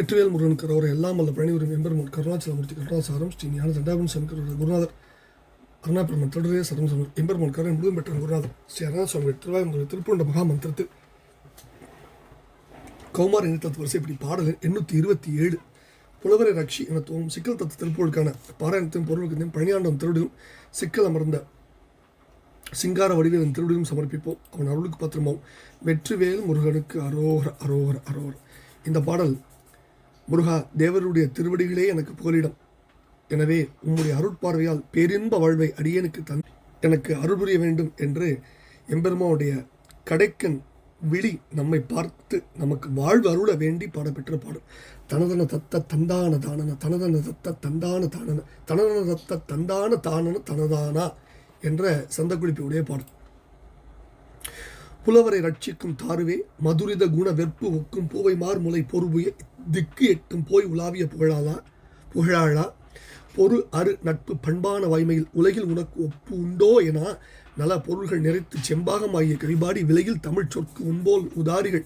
வெற்றிவேல் முருகன் கரோர எல்லாம் வல்ல பழனிவரும் எம்பெருமான் கருணாச்சலமூர்த்தி கருணாசாரம் ஸ்ரீ ஞான தண்டாபன் சாமி கரோர குருநாதர். அருணாபிரமன் தொடரே சரம் சொன்னார் எம்பெருமான் கருணை முழுவதும் பெற்ற குருநாதர். ஸ்ரீ அருணா சுவாமி திருவாயூர் திருப்பூண்ட மகா மந்திரத்து. கௌமார இனத்தத்து வரிசைப்படி பாடல் எண்ணூற்றி இருபத்தி ஏழு. புலவரை ரக்ஷி என தோவும் சிக்கல் தத்து திருப்பொருளுக்கான பாராயணத்தின் பொருளுக்கும் பணியாண்டம் திருடிலும் சிக்கல் அமர்ந்த சிங்கார வடிவேலன் திருடிலும் சமர்ப்பிப்போம். அவன் அருளுக்கு பத்திரமாவும் வெற்றிவேல் முருகனுக்கு அரோகர அரோகர அரோகர். இந்த பாடல் முருகா தேவருடைய திருவடிகளே எனக்கு புகலிடம். எனவே உம்முடைய அருட்பார்வையால் பேரின்ப வாழ்வை அடியனுக்கு தன் எனக்கு அருள் புரிய வேண்டும் என்று எம்பெருமாவுடைய கடைக்கன் விழி நம்மை பார்த்து நமக்கு வாழ்வு அருள வேண்டி பாடப்பெற்ற பாடல். தனதன தத்த தந்தான தானன தனதன தத்த தந்தான தானன தனதன தத்த தந்தான தானன தனதானா என்ற சந்தக்குளிப்புடைய பாடல். புலவரை ரட்சிக்கும் தாருவே மதுரித குண வெற்பு ஒக்கும் பூவை மார்முலை பொறுபுய திக்கு எட்டும் போய் உலாவிய புகழாளா புகழாளா? பொறு அரு நட்பு பண்பான வாய்மையில் உலகில் உனக்கு ஒப்பு உண்டோ என நல பொருள்கள் நிறைத்து செம்பாகமாகிய கவிபாடி விலையில் தமிழ் சொற்கு உன்போல் உதாரிகள்.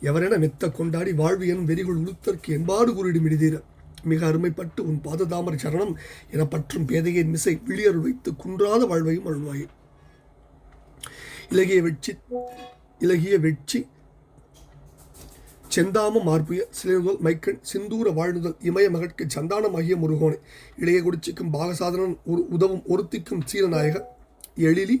எவரென மெத்த கொண்டாடி வாழ்வு எனும் வெறிகள் உளுத்தற்கு என்பாடு கூறிடும் இடிதீர மிக அருமைப்பட்டு உன் பாததாமரை சரணம் என பற்றும் பேதையின் மிசை விழியருள் வைத்து குன்றாத வாழ்வையும் அருள்வாயே. இலகிய வெட்சி இலகிய வெட்சி செந்தாம மார்புய சிலையுதல் மைக்கண் சிந்தூர வாழ்நுதல் இமய மகட்கு சந்தானமாகிய முருகோனை. இளைய குடிச்சிக்கும் பாகசாதனன் ஒரு உதவும் ஒருத்திக்கும் சீரநாயக எழிலி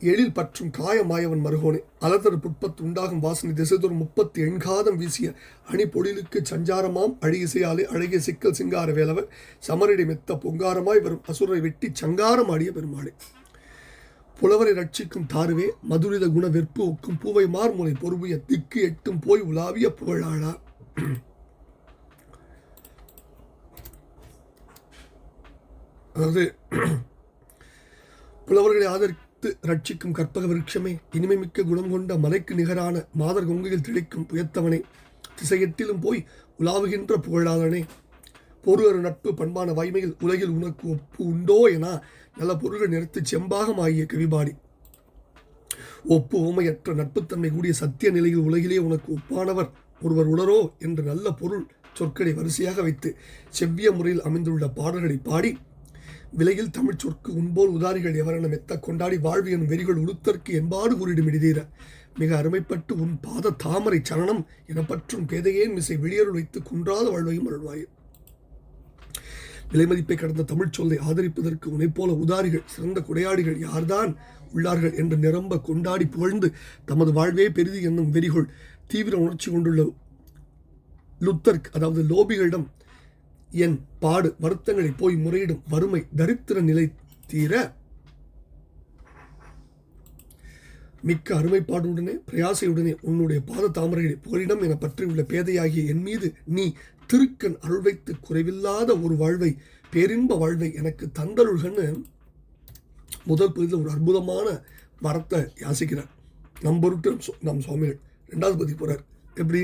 எழில் பற்றும் காயமாயவன் மருகோனே. அலதர் புட்பத்து உண்டாகும் வாசனை திசைதோறும் முப்பத்தி எண்காதம் வீசிய அணி பொழிலுக்கு சஞ்சாரமாம் அழகிசையாலே அழகிய சிக்கல் சிங்கார வேலவர் சமரடி மெத்த பொங்காரமாய் வரும் அசுரை வெட்டி சங்காரம் ஆடிய பெருமாளே. புலவரை ரட்சிக்கும் தாருவே மதுரித குண வெற்பு ஒக்கும் பூவை மார்முனை பொறுமைய திக்கு எட்டும் போய் உலாவிய புகழாளா. அதாவது புலவர்களை ஆதரித்து ரட்சிக்கும் கற்பக விருட்சமே இனிமை மிக்க குணம் கொண்ட மலைக்கு நிகரான மாதர் கொங்கையில் திளைக்கும் புயத்தவனே திசையெட்டிலும் போய் உலாவுகின்ற புகழாளனே. பொருளர் நட்பு பண்பான வாய்மையில் உலகில் உனக்கு ஒப்பு உண்டோ என நல்ல பொருள்கள் நிறுத்து செம்பாகமாகிய கவிபாடி ஒப்பு உமையற்ற நட்புத்தன்மை கூடிய சத்திய நிலையில் உலகிலே உனக்கு ஒப்பானவர் ஒருவர் உளரோ என்று நல்ல பொருள் சொற்களை வரிசையாக வைத்து செவ்விய முறையில் அமைந்துள்ள பாடல்களை பாடி விலையில் தமிழ் சொற்கு உன்போல் உதாரிகள் எவரென மெத்த கொண்டாடி வாழ்வு எனும் வெறிகள் உளுத்தற்கு என்பாடு கூறிடும் இடிதீர. மிக அருமைப்பட்டு உன் பாத தாமரை சரணம் எனப்பற்றும் பேதையேன் மிசை வெளியருள் வைத்து குன்றாத வாழ்வையும் அருள்வாயே. விலைமதிப்பை கடந்த தமிழ் சொல்லை ஆதரிப்பதற்கு உனைப் போல உதாரிகள் சிறந்த குடையாடிகள் யார்தான் உள்ளார்கள் என்று நிரம்ப கொண்டாடி புகழ்ந்து தமது வாழ்வே பெரிது என்னும் வெறிகொள் தீவிர உணர்ச்சி கொண்டுள்ள லுத்தர்க் அதாவது லோபிகளிடம் என் பாடு வருத்தங்களை போய் முறையிடும் வறுமை தரித்திர நிலை தீர மிக்க அருமைப்பாடுடனே பிரயாசையுடனே உன்னுடைய பாத தாமரைகளை போரிடம் என பற்றியுள்ள பேதையாகிய என் மீது நீ திருக்கண் அருள் வைத்து குறைவில்லாத ஒரு வாழ்வை பேரின்ப வாழ்வை எனக்கு தந்தருள்கன்னு முதல் பகுதியில் ஒரு அற்புதமான வரத்தை யாசிக்கிறார். நம்பருட்டு நம் சுவாமிகள். ரெண்டாவது பதி போறார். எப்படி?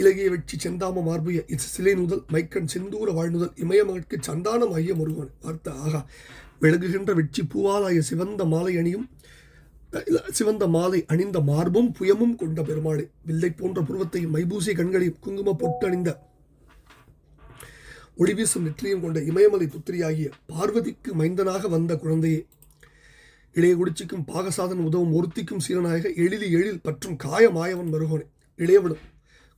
இலகிய வெற்றி செந்தாம மார்புய சிலை நுதல் மைக்கண் செந்தூர வாழ்நுதல் இமயமகற்கு சந்தானம் ஐய முருகன் வார்த்தை. ஆகா. விலகுகின்ற வெற்றி பூவாலாய சிவந்த மாலை அணியும் சிவந்த மாலை அணிந்த மார்பும் புயமும் கொண்ட பெருமாளே. வில்லை போன்ற புருவத்தையும் மைபூசிய கண்களையும் குங்கும பொட்டணிந்த ஒளிவீசும் நெற்றியும் கொண்ட இமயமலை புத்திரியாகிய பார்வதிக்கு மைந்தனாக வந்த குழந்தையே இளைய குடிச்சிக்கும் பாகசாதன் உதவும் ஒருத்திக்கும் சீரநாயக எழிலி எழில் பற்றும் காயமாயவன் மருகோனே. இளையவளும்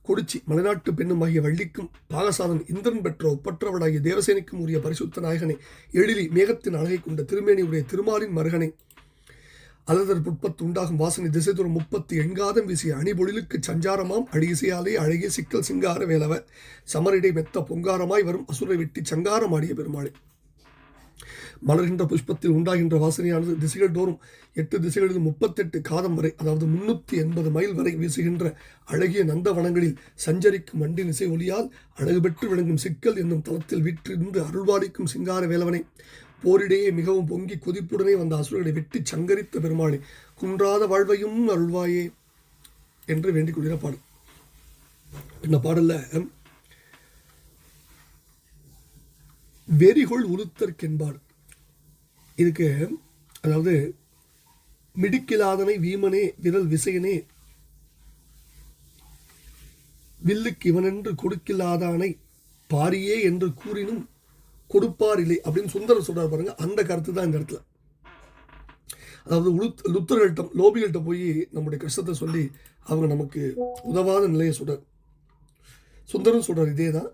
கொடிச்சி மலைநாட்டு பெண்ணுமாகிய வள்ளிக்கும் பாகசாதன் இந்திரன் பெற்ற ஒப்பற்றவளாகிய தேவசேனிக்கும் உரிய பரிசுத்த நாயகனே எழிலி மேகத்தின் அழகை கொண்ட திருமேனியுடைய திருமாலின் மருகனை அலதர் புட்பத்து உண்டாகும் வாசனை திசை தோறும் முப்பத்தி எண்காதம் வீசிய அணிபொழிலுக்கு சஞ்சாரமாம். அடியிசையாலே அழகிய சிக்கல் சிங்கார வேலவ. சமரிடை மெத்த பொங்காரமாய் வரும். அசுரை வெட்டி சங்காரம் ஆடிய பெருமாளே. மலர்கின்ற புஷ்பத்தில் உண்டாகின்ற வாசனையானது திசைகள் தோறும் எட்டு திசைகளில் முப்பத்தெட்டு காதம் வரை அதாவது முன்னூற்றி எண்பது மைல் வரை வீசுகின்ற அழகிய நந்தவனங்களில் சஞ்சரிக்கும் வண்டின் இசை ஒளியால் அழகு பெற்று விளங்கும் சிக்கல் என்னும் தளத்தில் வீற்றிருந்து அருள்வாளிக்கும் சிங்கார வேலவனை போரிடையே மிகவும் பொங்கி கொதிப்புடனே வந்த அசுரர்களை வெட்டி சங்கரித்த பெருமாளை குன்றாத வாழ்வையும் அருள்வாயே என்று வேண்டிக் கொள்கிற பாடல் இந்த பாடல்ல வெறிகொள் உளுத்தற்கென்பாடு. இதுக்கு அதாவது மிடுக்கிலாதனை வீமனே விரல் விசையனே வில்லுக்கு இவனென்று கொடுக்கில்லாதானை பாரியே என்று கூறினும் கொடுப்பார் இல்லை அப்படின்னு சுந்தரர் சொல்கிறார் பாருங்க. அந்த கருத்து தான் இந்த இடத்துல அதாவது உளுத் லுத்தர்கள்ட்ட லோபிகள்கிட்ட போய் நம்முடைய கஷ்டத்தை சொல்லி அவங்க நமக்கு உதவாத நிலையை சொல்கிறார் சுந்தரம் சொல்கிறார் இதே தான்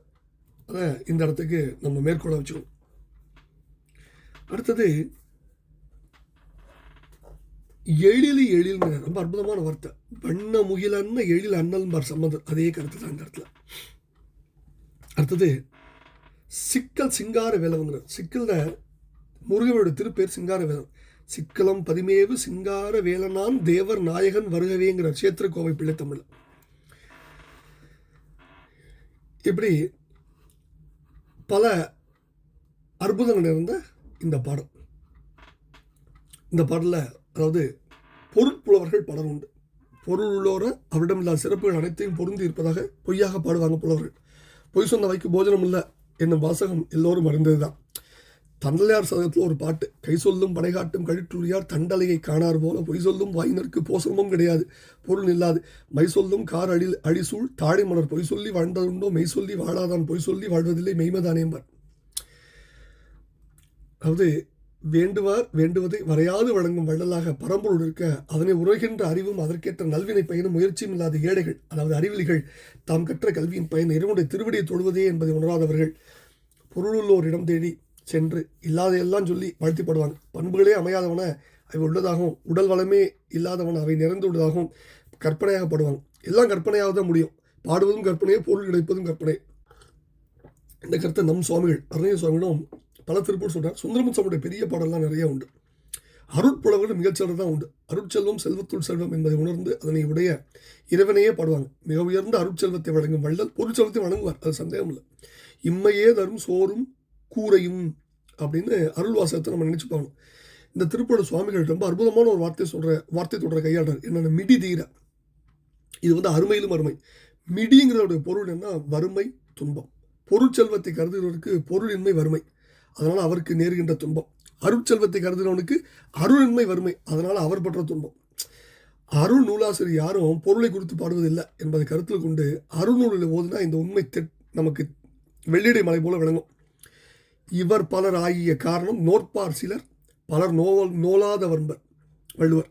அதை இந்த இடத்துக்கு நம்ம மேற்கொள்ள வச்சுக்கணும். அடுத்தது எழிலி எழில்ங்கிற ரொம்ப அற்புதமான வார்த்தை. வண்ண முகிலன்ன எழில் அண்ணல்பார் சம்மந்தம் அதே கருத்து தான் இந்த இடத்துல அடுத்தது சிக்கல் சிங்கார வேலவங்கிற சிக்கலில் முருகனோட திருப்பேர் சிங்கார வேலம் சிக்கலம் பதிமேவு சிங்கார வேலனான் தேவர் நாயகன் வருகவேங்கிற சேத்திர கோவை பிள்ளை தமிழ் இப்படி பல அற்புதங்கள் நிறைந்த இந்த பாடம் இந்த பாடலில் அதாவது பொருட்புலவர்கள் பலர் உண்டு. பொருள் உள்ளோர அவரிடமில்லாத சிறப்புகள் அனைத்தையும் பொருந்தி இருப்பதாக பொய்யாக பாடுவாங்க புலவர்கள். பொய் சொன்ன வைக்கு போஜனம் இல்லை என்னும் வாசகம் எல்லோரும் அறிந்ததுதான். தண்டலையார் சதகத்தில் ஒரு பாட்டு கை சொல்லும் படைகாட்டும் கழிற்றுரியார் தண்டலையை காணார் போல பொய் சொல்லும் வாயினருக்கு போசமும் கிடையாது பொருள் இல்லாது மை சொல்லும் கார் அழி அழிசூழ் தாழை மலர் பொய் சொல்லி வாழ்ந்ததுண்டோ மெய் சொல்லி வாழாதான் பொய் சொல்லி வாழ்வதில்லை மெய்மதானேம்பார் அதாவது வேண்டுவார் வேண்டுவதை வரையாது வழங்கும் வள்ளலாக பரம்பொருள் இருக்க அதனை உரைகின்ற அறிவும் அதற்கேற்ற நல்வினை பயனும் முயற்சியும் இல்லாத ஏழைகள் அதாவது அறிவிலிகள் தாம் கற்ற கல்வியின் பயன் இறைவனுடைய திருவடியை தொழுவதே என்பதை உணராதவர்கள் பொருளுள்ளோர் இடம் தேடி சென்று இல்லாத எல்லாம் சொல்லி வாழ்த்திப்படுவாங்க பண்புகளே அமையாதவன அவை உள்ளதாகவும் உடல் வளமே இல்லாதவன் அவை நிறைந்துள்ளதாகவும் கற்பனையாகப்படுவாங்க எல்லாம் கற்பனையாக தான் முடியும். பாடுவதும் கற்பனையே பொருள் கிடைப்பதும் கற்பனை. இந்த கருத்தை நம் சுவாமிகள் அருணைய சுவாமிகளும் பல திருப்பூர் சொல்கிறார் சுந்தரமும் பெரிய பாடல்லாம் நிறைய உண்டு. அருட்புலவர்கள் மிகச்சிறந்த தான் உண்டு. அருட்செல்வம் செல்வத்துள் செல்வம் என்பதை உணர்ந்து அதனை உடைய இறைவனையே பாடுவாங்க. மிக உயர்ந்த அருட்செல்வத்தை வழங்கும் வள்ளல் பொருட்செல்வத்தை வழங்குவார் அது சந்தேகம் இல்லை. இம்மையே தரும் சோறும் கூரையும் அப்படின்னு அருள் வாசகத்தை நம்ம நினச்சி பார்க்கணும். இந்த திருப்பூர் சுவாமிகள் ரொம்ப அற்புதமான ஒரு வார்த்தை சொல்கிற வார்த்தை தொடர கையாடுறார் என்னென்ன மிடி தீர. இது வந்து அருமையிலும் அருமை. மிடிங்கிறதோடைய பொருள் என்ன வறுமை துன்பம். பொருட்செல்வத்தை கருதுகிறவருக்கு பொருளின்மை வறுமை. அதனால் அவருக்கு நேருகின்ற துன்பம். அருட்செல்வத்தை கருதுகிறவனுக்கு அருளின்மை வறுமை. அதனால் அவர் பற்ற துன்பம். அருள் நூலாசிரியர் யாரும் பொருளை குறித்து பாடுவதில்லை என்பதை கருத்தில் கொண்டு அருள்நூலில் ஓதுனா இந்த உண்மை தெட் நமக்கு வெள்ளிடை மலை போல விளங்கும். இவர் பலர் ஆகிய காரணம் நோற்பார் சிலர் பலர் நோவல் நோலாத வன்பர் வள்ளுவர்.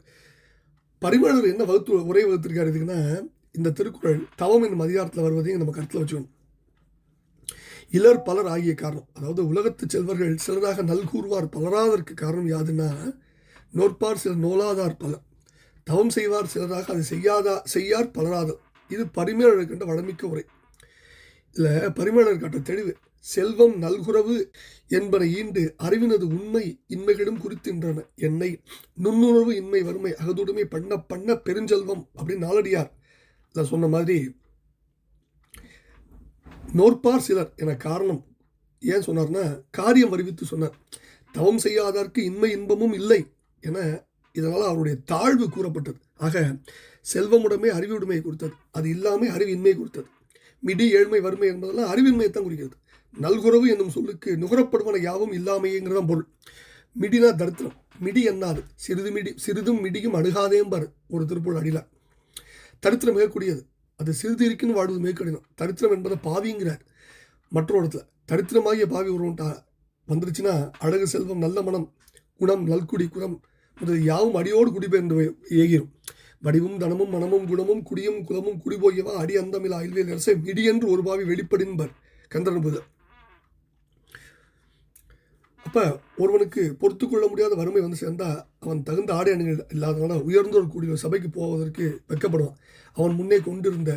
பரிமளர் என்ன வகுத்து உரை வகுத்திருக்காரு இதுக்குன்னா இந்த திருக்குறள் தவம் என்னும் அதிகாரத்தில் வருவதையும் நம்ம கருத்தில் வச்சுக்கணும். இலர் பலர் ஆகிய காரணம். அதாவது உலகத்து செல்வர்கள் சிலராக நல்கூறுவார் பலராதற்கு காரணம் யாதுன்னா நோற்பார் சிலர் நோலாதார் பலர் தவம் செய்வார் சிலராக அதை செய்யாதா செய்யார் பலராதல். இது பரிமேலர் கண்ட வளமிக்க உரை. இதில் பரிமேலர் கட்ட தெளிவு. செல்வம் நல்குறவு என்பன ஈண்டு அறிவினது உண்மை இன்மைகளும் குறித்தின்றன. என்னை நுண்ணுணர்வு இன்மை வறுமை அகதுடுமை பண்ண பண்ண பெருஞ்செல்வம் அப்படின்னு நாளடியார் இதில் சொன்ன மாதிரி நோற்பார் சிலர் என காரணம் ஏன் சொன்னார்னா காரியம் அறிவித்து சொன்னார். தவம் செய்யாதற்கு இன்மை இன்பமும் இல்லை என இதனால் அவருடைய தாழ்வு கூறப்பட்டது. ஆக செல்வமுடமே அறிவுடைமையை கொடுத்தது அது இல்லாமல் அறிவின்மை கொடுத்தது மிடி ஏழ்மை வறுமை என்பதெல்லாம் அறிவின்மையை தான் குறிக்கிறது. நல்குறவு என்னும் சொல்லுக்கு நுகரப்படுவன யாவும் இல்லாமையேங்கிறதான் பொருள். மிடினா தரித்திரம். மிடி என்னாது? சிறிது மிடி சிறிதும் மிடியும் அணுகாதேம்பார். ஒரு திருப்பூர் அடியில். தரித்திரம் மிகக்கூடியது. அது சிறிது வாடுவது வாழ்வது மிக கடினம். தரித்திரம் என்பதை பாவிங்கிறார். மற்றொரு இடத்துல தரித்திரமாகிய பாவி ஒருவன்ட்டா வந்துருச்சுன்னா அழகு செல்வம் நல்ல மனம் குணம் நல்குடி குணம் முதல் யாவும் அடியோடு குடிபெயர்ந்து ஏகிரும். வடிவும் தனமும் மனமும் குணமும் குடியும் குலமும் குடிபோகியவா அடி அந்தமில் அயல்வேல் அரசை மிடியென்று ஒரு பாவி வெளிப்படின்பர் கந்தரன்புதர் அப்போ ஒருவனுக்கு பொறுத்து கொள்ள முடியாத வறுமை வந்து சேர்ந்தால் அவன் தகுந்த ஆடை அணிகள் இல்லாதனால உயர்ந்தோர் கூடிய ஒரு சபைக்கு போவதற்கு வெட்கப்படுவான். அவன் முன்னே கொண்டிருந்த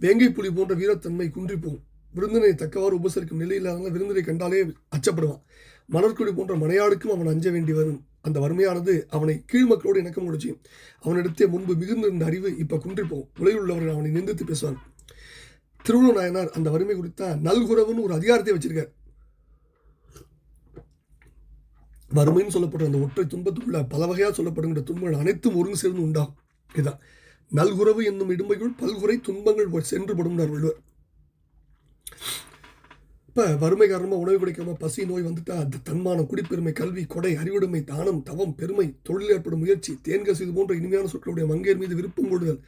வேங்கை புலி போன்ற வீரத்தன்மை குன்றிப்போம் விருந்தினை தக்கவாறு உபசரிக்கும் நிலை இல்லாதனால விருந்தினை கண்டாலே அச்சப்படுவான். மணற்குடி போன்ற மனையாளுக்கும் அவன் அஞ்ச வேண்டி வரும். அந்த வறுமையானது அவனை கீழ்மக்களோடு இணக்கம் முடிச்சு அவனிடத்தே முன்பு மிகுந்திருந்த அறிவு இப்போ குன்றிப்போம் போகும் உலகில் உள்ளவர்கள் அவனை நிந்தித்து பேசுவான் திருவள்ளுவர் நாயனார் அந்த வறுமை குறித்த நல்குறவுன்னு ஒரு அதிகாரத்தை வச்சிருக்கார். வறுமைன்னு சொல்லப்படுற அந்த ஒற்றை துன்பத்துக்குள்ள பல வகையாக சொல்லப்படுகின்ற துன்பங்கள் அனைத்தும் ஒருங்கு சேர்ந்து உண்டாகும் இதுதான். நல்குறவு என்னும் இடும்பைக்குள் பல்குறை துன்பங்கள் சென்றுபடும் வள்ளுவர் இப்போ வறுமை காரணமாக உணவு கிடைக்காம பசி நோய் வந்துட்டா அந்த தன்மானம் குடிப்பெருமை கல்வி கொடை அறிவுடைமை தானம் தவம் பெருமை தொழில் ஏற்படும் முயற்சி தேன்கசி இது போன்ற இனிமையான சொற்களுடைய மங்கையர் மீது விருப்பம் கொள்ளுதல்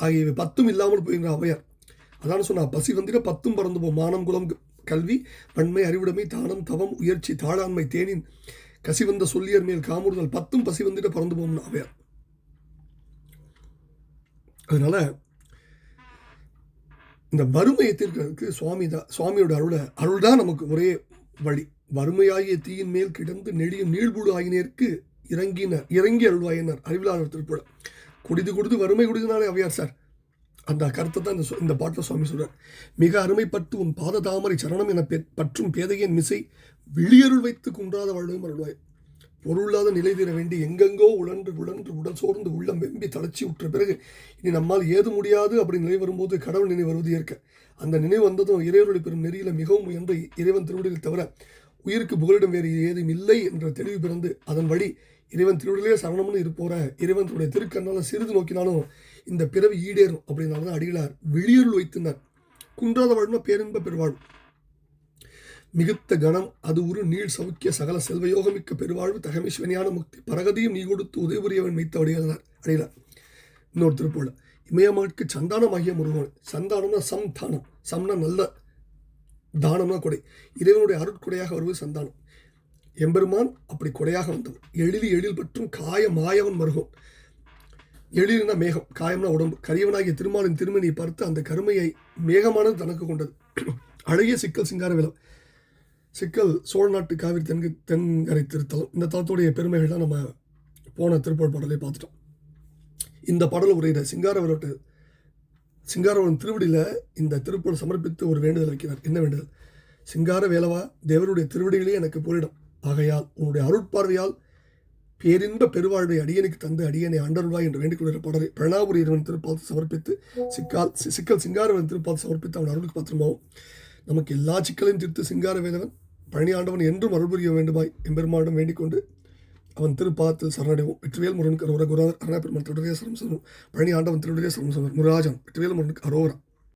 ஆகியவை பத்தும் இல்லாமல் போகின்ற அவையார். அதான் சொன்னா பசி வந்துட்டு பத்தும் பறந்து போ மானம் குலம் கல்வி வன்மை அறிவுடைமை தானம் தவம் உயர்ச்சி தாழாண்மை தேனின் கசி வந்த சொல்லியர் மேல் காமுறுதல் பத்தும் பசி வந்துட்டு பறந்து போகும்னு அவையார். அதனால இந்த வறுமையை தீர்க்கிறதுக்கு சுவாமி தான் சுவாமியோட அருளை அருள் தான் நமக்கு ஒரே வழி. வறுமையாகிய தீயின் மேல் கிடந்து நெடியும் நீழ்பூடு ஆகினேற்கு இறங்கினர் இறங்கி அருள்வாயினர் அறிவிலாளர் திருப்புழ குடிது குடிது வறுமை குடிதுனாலே அவையார் சார். அந்த கருத்தை தான் இந்த இந்த பாட்டில் சுவாமி சொல்கிறார் மிக அருமைப்பட்டு உன் பாத தாமரை சரணம் என பெ- பற்றும் பேதையின் மிசை விழியருள் வைத்து குன்றாத வாழ்வும் அருள்வாய். பொருளாத நிலை தீர வேண்டி எங்கெங்கோ உழன்று உழன்று உடல் சோர்ந்து உள்ளம் வெம்பி தளர்ச்சி உற்ற பிறகு இனி நம்மால் ஏது முடியாது அப்படி நிலை வரும்போது கடவுள் நினைவு வருவது ஏற்க. அந்த நினைவு வந்ததும் இறைவருடைய பெரும் நெறியில் மிகவும் முயன்று இறைவன் திருவிடையில் தவிர உயிருக்கு புகலிடம் வேறு ஏதும் இல்லை என்ற தெளிவு பிறந்து அதன் வழி இறைவன் திருவிழிலே சரணம்னு இருப்போற இறைவன் தன்னுடைய திருக்கண்ணால் சிறிது நோக்கினாலும் இந்த பிறவி ஈடேறும் அப்படின்னால தான் அடிகளார் வெளியூரில் வைத்தினார். குன்றாத வாழ்னா பேரின்ப பெருவாழ்வு. மிகுத்த கணம் அது ஒரு நீள் சவுக்கிய சகல செல்வயோகமிக்க பெருவாழ்வு தகமேஸ்வனியான முக்தி பரகதியும் நீ கொடுத்து உதவி புரியவன் வைத்து அடைகிறார் அடைகிறார் இன்னொரு திருப்பூர்ல இமயமாட்கு சந்தானமாகிய முருகன். சந்தானம்னா சம் தானம் சம்னா நல்ல தானம்னா கொடை. இறைவனுடைய அருட்கொடையாக வருவது சந்தானம். எம்பெருமான் அப்படி கொடையாக வந்தவன் எழிலி எழில் பற்றும் காய மாயவன் மருகும். எழில்னா மேகம் காயம்னா உடம்பு. கரியவனாகிய திருமாலின் திருமணியை பார்த்து அந்த கருமையை மேகமானது தனக்கு கொண்டது. அழகிய சிக்கல் சிங்கார விலம் சிக்கல் சோழ நாட்டு காவிரி தென்கு தென்கரை திருத்தலம். இந்த தலத்துடைய பெருமைகள்லாம் நம்ம போன திருப்பாள் பாடலை பார்த்துட்டோம். இந்த பாடல் உரையிட சிங்கார விளட்டு சிங்காரவன் திருவடியில் இந்த திருப்பூர் சமர்ப்பித்து ஒரு வேண்டுதல் வைக்கிறார். என்ன வேண்டுதல்? சிங்கார வேலவா தேவருடைய திருவடிகளே எனக்கு போரிடும். ஆகையால் உன்னுடைய அருட்பார்வையால் பேரின்ப பெருவாழ்வை அடியனுக்கு தந்து அடியனை ஆண்டருள்வாய் என்று வேண்டிக் கொள்கிற பாடலை பிரணாபுரி இறைவன் திருப்பாத்து சமர்ப்பித்து சிக்கால் சி- சிக்கல் சிங்காரவன் திருப்பாத்து சமர்ப்பித்து அவன் அருளுக்கு பாத்திரமாவும் நமக்கு எல்லா சிக்கலையும் தீர்த்து சிங்கார வேதவன் பழனி ஆண்டவன் என்றும் அருள் புரிய வேண்டுமாய் எம்பெருமானிடம் வேண்டிக் கொண்டு அவன் திருப்பாத்து சரணடைவோம். வெற்றிவேல் முருகனுக்கு அரோரா குருநாதர் அருணா பெருமாள் திருடைய சரம் சரம் பழனி ஆண்டவன் திருடைய சரம் சரம் முராஜன் வெற்றிவேல் முருகனுக்கு அரோரா.